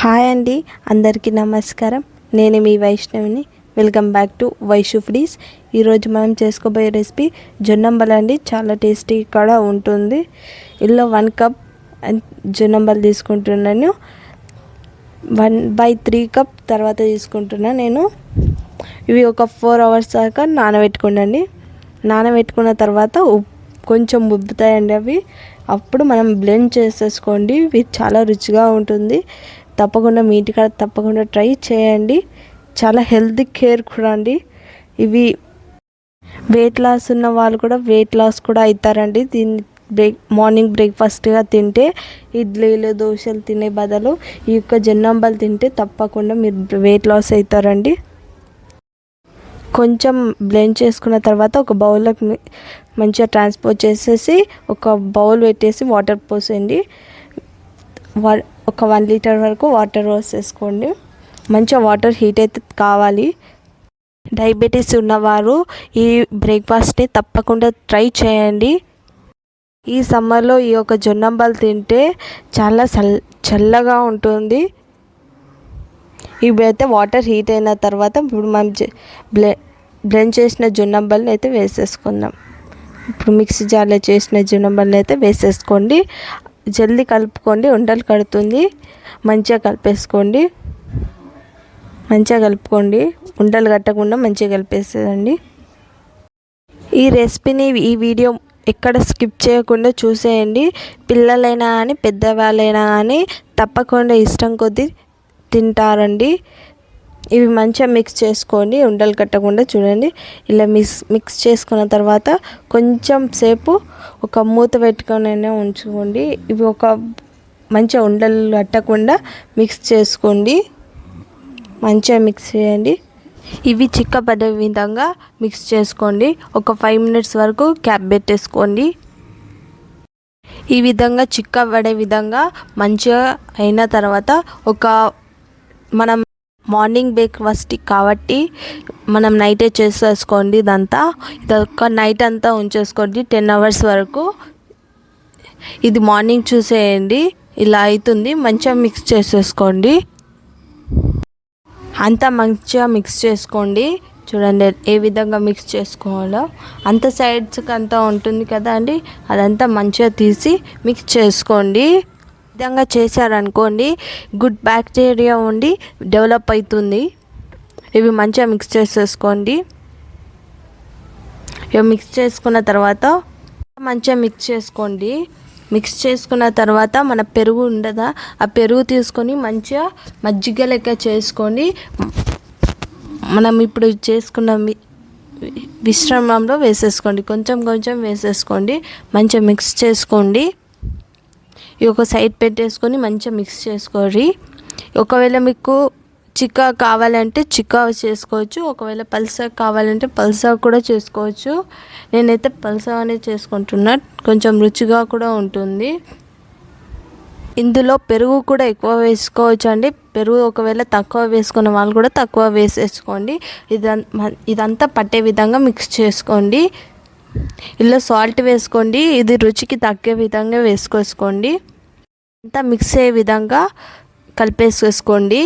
Hi అండి అందరికీ నమస్కారం. నేను మీ వైష్ణవిని. Welcome back to Vaishu foodies ఈరోజు మనం చేసుకోబోయే రెసిపీ జొన్నంబల్ అండి. చాలా టేస్టీ కూడా ఉంటుంది. ఇందులో వన్ కప్ జొన్నంబల్ తీసుకుంటున్నాను. వన్ బై త్రీ కప్ తర్వాత తీసుకుంటున్నాను నేను. ఇవి ఒక ఫోర్ అవర్స్ దాకా నానబెట్టుకోండి నానబెట్టుకున్న తర్వాత ఉప్ కొంచెం ఉబ్బుతాయండి అవి. అప్పుడు మనం బ్లెండ్ చేసేసుకోండి. ఇవి చాలా రుచిగా ఉంటుంది. తప్పకుండా మీ ఇంటికాడ తప్పకుండా ట్రై చేయండి. చాలా హెల్తీ కేర్ కూడా అండి. ఇవి వెయిట్ లాస్ ఉన్న వాళ్ళు కూడా వెయిట్ లాస్ కూడా అవుతారండి దీన్ని బ్రేక్ మార్నింగ్ బ్రేక్ఫాస్ట్గా తింటే ఇడ్లీలు దోశలు తినే బదులు ఈ యొక్క జొన్నంబలు తింటే తప్పకుండా మీరు వెయిట్ లాస్ అవుతారండి కొంచెం బ్లెండ్ చేసుకున్న తర్వాత ఒక బౌల్లోకి మంచిగా ట్రాన్స్పోర్ట్ చేసేసి ఒక బౌల్ పెట్టేసి వాటర్ పోసేయండి. ఒక వన్ లీటర్ వరకు వాటర్ పోసేసుకోండి మంచిగా వాటర్ హీట్ అయితే కావాలి. డయాబెటీస్ ఉన్నవారు ఈ బ్రేక్ఫాస్ట్ని తప్పకుండా ట్రై చేయండి. ఈ సమ్మర్లో ఈ యొక్క జొన్నంబలు తింటే చాలా చల్ చల్లగా ఉంటుంది. ఇవి అయితే వాటర్ హీట్ అయిన తర్వాత ఇప్పుడు మనం బ్లె బ్లెండ్ చేసిన జొన్నంబల్ని అయితే వేసేసుకుందాం. ఇప్పుడు మిక్సీ జార్లో చేసిన జొన్నంబల్ని అయితే వేసేసుకోండి. జల్దీ కలుపుకోండి ఉండలు కడుతుంది. మంచిగా కలిపేసుకోండి. మంచిగా కలుపుకోండి. ఉండలు కట్టకుండా మంచిగా కలిపేసేదండి. ఈ రెసిపీని ఈ వీడియో ఎక్కడ స్కిప్ చేయకుండా చూసేయండి. పిల్లలైనా కానీ పెద్దవాళ్ళైనా కానీ తప్పకుండా ఇష్టం కొద్దీ తింటారండి. ఇవి మంచిగా మిక్స్ చేసుకోండి ఉండలు కట్టకుండా చూడండి. ఇలా మిక్స్ మిక్స్ చేసుకున్న తర్వాత కొంచెం సేపు ఒక మూత పెట్టుకొని ఉంచుకోండి. ఇవి ఒక మంచిగా ఉండలు కట్టకుండా మిక్స్ చేసుకోండి. మంచిగా మిక్స్ చేయండి. ఇవి చిక్కపడే విధంగా మిక్స్ చేసుకోండి. ఒక ఫైవ్ మినిట్స్ వరకు క్యాప్ పెట్టేసుకోండి. ఈ విధంగా చిక్క పడే విధంగా మంచిగా అయిన తర్వాత ఒక మనం మార్నింగ్ బ్రేక్ఫాస్ట్ కాబట్టి మనం నైటే చేసేసుకోండి ఇదంతా. ఇదొక నైట్ అంతా ఉంచేసుకోండి టెన్ అవర్స్ వరకు. ఇది మార్నింగ్ చూసేయండి. ఇలా అవుతుంది మంచిగా మిక్స్ చేసేసుకోండి. అంతా మంచిగా మిక్స్ చేసుకోండి. చూడండి ఏ విధంగా మిక్స్ చేసుకోవాలో. అంత సైడ్స్కి అంతా ఉంటుంది కదా అండి. అదంతా మంచిగా తీసి మిక్స్ చేసుకోండి. విధంగా చేశారనుకోండి గుడ్ బ్యాక్టీరియా ఉండి డెవలప్ అవుతుంది ఇవి మంచిగా మిక్స్ చేసేసుకోండి. ఇవి మిక్స్ చేసుకున్న తర్వాత మంచిగా మిక్స్ చేసుకోండి. మిక్స్ చేసుకున్న తర్వాత మన పెరుగు ఉండదా ఆ పెరుగు తీసుకొని మంచిగా మజ్జిగ లెక్క చేసుకోండి. మనం ఇప్పుడు చేసుకున్న విశ్రమంలో వేసేసుకోండి. కొంచెం కొంచెం వేసేసుకోండి. మంచిగా మిక్స్ చేసుకోండి. ఈ ఒక సైడ్ పెట్టేసుకొని మంచిగా మిక్స్ చేసుకోండి ఒకవేళ మీకు చిక్క కావాలంటే చిక్క చేసుకోవచ్చు ఒకవేళ పల్సా కావాలంటే పల్సా కూడా చేసుకోవచ్చు. నేనైతే పల్సా అనేది చేసుకుంటున్నా కొంచెం రుచిగా కూడా ఉంటుంది. ఇందులో పెరుగు కూడా ఎక్కువ వేసుకోవచ్చు అండి పెరుగు ఒకవేళ తక్కువ వేసుకున్న వాళ్ళు కూడా తక్కువ వేసేసుకోండి. ఇదంతా ఇదంతా పట్టే విధంగా మిక్స్ చేసుకోండి. ఇలా సాల్ట్ వేసుకోండి. ఇది రుచికి తగ్గే విధంగా వేసుకోసుకోండి. అంతా మిక్స్ అయ్యే విధంగా కలిపేసుకోండి.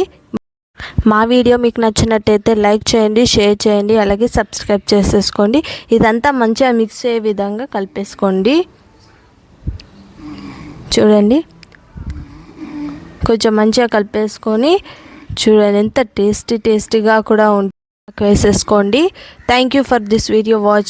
మా వీడియో మీకు నచ్చినట్టయితే లైక్ చేయండి షేర్ చేయండి అలాగే సబ్స్క్రైబ్ చేసేసుకోండి. ఇదంతా మంచిగా మిక్స్ అయ్యే విధంగా కలిపేసుకోండి. చూడండి. కొంచెం మంచిగా కలిపేసుకొని చూడండి. ఎంత టేస్టీ టేస్టీగా కూడా ఉంటుంది వేసేసుకోండి. Thank you for this video watch